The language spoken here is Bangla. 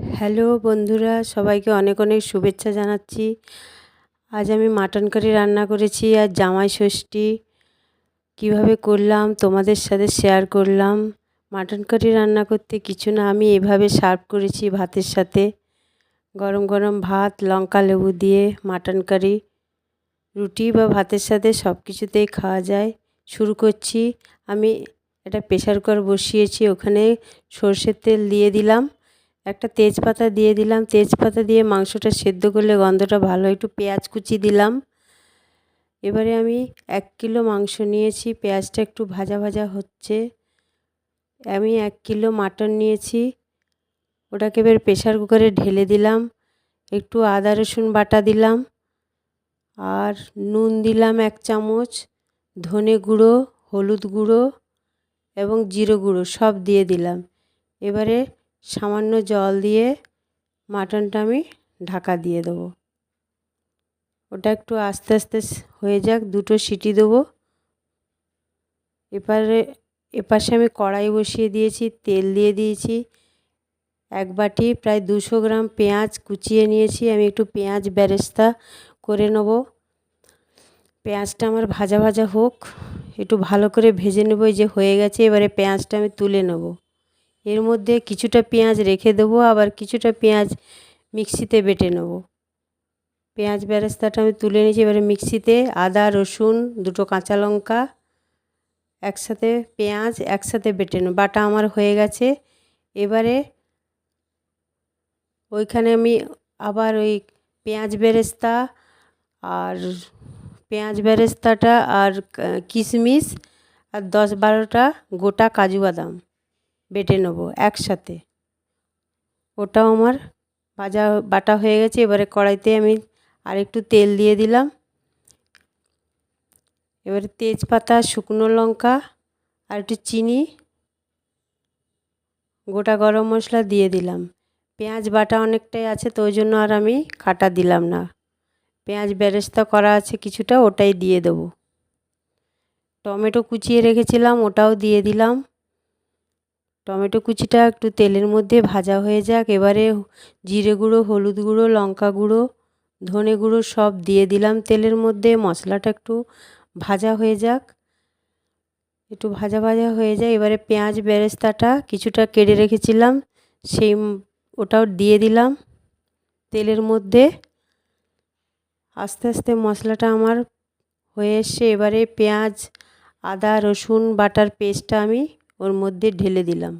হ্যালো বন্ধুরা, সবাইকে অনেক অনেক শুভেচ্ছা জানাচ্ছি। আজ আমি মাটন কারি রান্না করেছি আর জামাই ষষ্ঠী। কীভাবে করলাম, তোমাদের সাথে শেয়ার করলাম। মাটন কারি রান্না করতে কিছু না, আমি এভাবে সার্ভ করেছি ভাতের সাথে। গরম গরম ভাত, লঙ্কা, লেবু দিয়ে মাটন কারি। রুটি বা ভাতের সাথে সব কিছুতেই খাওয়া যায়। শুরু করছি। আমি একটা প্রেশার কুকার বসিয়েছি, ওখানে সর্ষের তেল দিয়ে দিলাম। একটা তেজপাতা দিয়ে দিলাম। তেজপাতা দিয়ে মাংসটা সেদ্ধ করলে গন্ধটা ভালো। একটু পেঁয়াজ কুচি দিলাম। এবারে আমি এক কিলো মাংস নিয়েছি। পেঁয়াজটা একটু ভাজা ভাজা হচ্ছে। আমি এক কিলো মাটন নিয়েছি। ওটাকে এবার প্রেশার কুকারে ঢেলে দিলাম। একটু আদা, রসুন বাটা দিলাম। আর নুন দিলাম এক চামচ। ধনে গুঁড়ো, হলুদ গুঁড়ো এবং জিরে গুঁড়ো সব দিয়ে দিলাম। এবারে সামান্য জল দিয়ে মাটনটা আমি ঢাকা দিয়ে দেবো। ওটা একটু আস্তে আস্তে হয়ে যাক, দুটো সিটি দেবো। এপারে, এপাশে আমি কড়াই বসিয়ে দিয়েছি, তেল দিয়ে দিয়েছি। এক বাটি প্রায় দুশো গ্রাম পেঁয়াজ কুচিয়ে নিয়েছি, আমি একটু পেঁয়াজ ব্যারেস্তা করে নেব। পেঁয়াজটা আমার ভাজা ভাজা হোক, একটু ভালো করে ভেজে নেব যে হয়ে গেছে, এবারে পেঁয়াজটা আমি তুলে নেব। এর মধ্যে কিছুটা পেঁয়াজ রেখে দেবো, আবার কিছুটা পেঁয়াজ মিক্সিতে বেটে নেব। পেঁয়াজ বেরেস্তাটা আমি তুলে নিয়েছি, এবারে মিক্সিতে আদা, রসুন, দুটো কাঁচা লঙ্কা, একসাথে পেঁয়াজ একসাথে বেটে নেব। বাটা আমার হয়ে গেছে। এবারে ওইখানে আমি আবার ওই পেঁয়াজ বেরেস্তা আর পেঁয়াজ বেরেস্তাটা আর কিশমিশ আর দশ বারোটা গোটা কাজু বাদাম। বেটে নেব একসাথে। ওটাও আমার ভাজা বাটা হয়ে গেছে, এবারে কড়াইতে আমি আরেকটু তেল দিয়ে দিলাম। এবারে তেজপাতা, শুকনো লঙ্কা আর একটু চিনি, গোটা গরম মশলা দিয়ে দিলাম। পেঁয়াজ বাটা অনেকটাই আছে, তো ওই জন্য আর আমি কাটা দিলাম না। পেঁয়াজ বেরেস্তা করা আছে কিছুটা, ওটাই দিয়ে দেবো। টমেটো কুচিয়ে রেখেছিলাম, ওটাও দিয়ে দিলাম। টমেটো কুচিটা একটু তেলের মধ্যে ভাজা হয়ে যাক। এবারে জিরে গুঁড়ো, হলুদ গুঁড়ো, লঙ্কা গুঁড়ো, ধনে গুঁড়ো সব দিয়ে দিলাম তেলের মধ্যে। মশলাটা একটু ভাজা হয়ে যাক। একটু ভাজা ভাজা হয়ে যায়। এবারে পেঁয়াজ বেরেস্তাটা কিছুটা কেটে রেখেছিলাম, সেই ওটাও দিয়ে দিলাম তেলের মধ্যে। আস্তে আস্তে মশলাটা আমার হয়ে এসছে। এবারে পেঁয়াজ, আদা, রসুন, বাটার পেস্টটা আমি ওর মধ্যে ঢেলে দিলাম।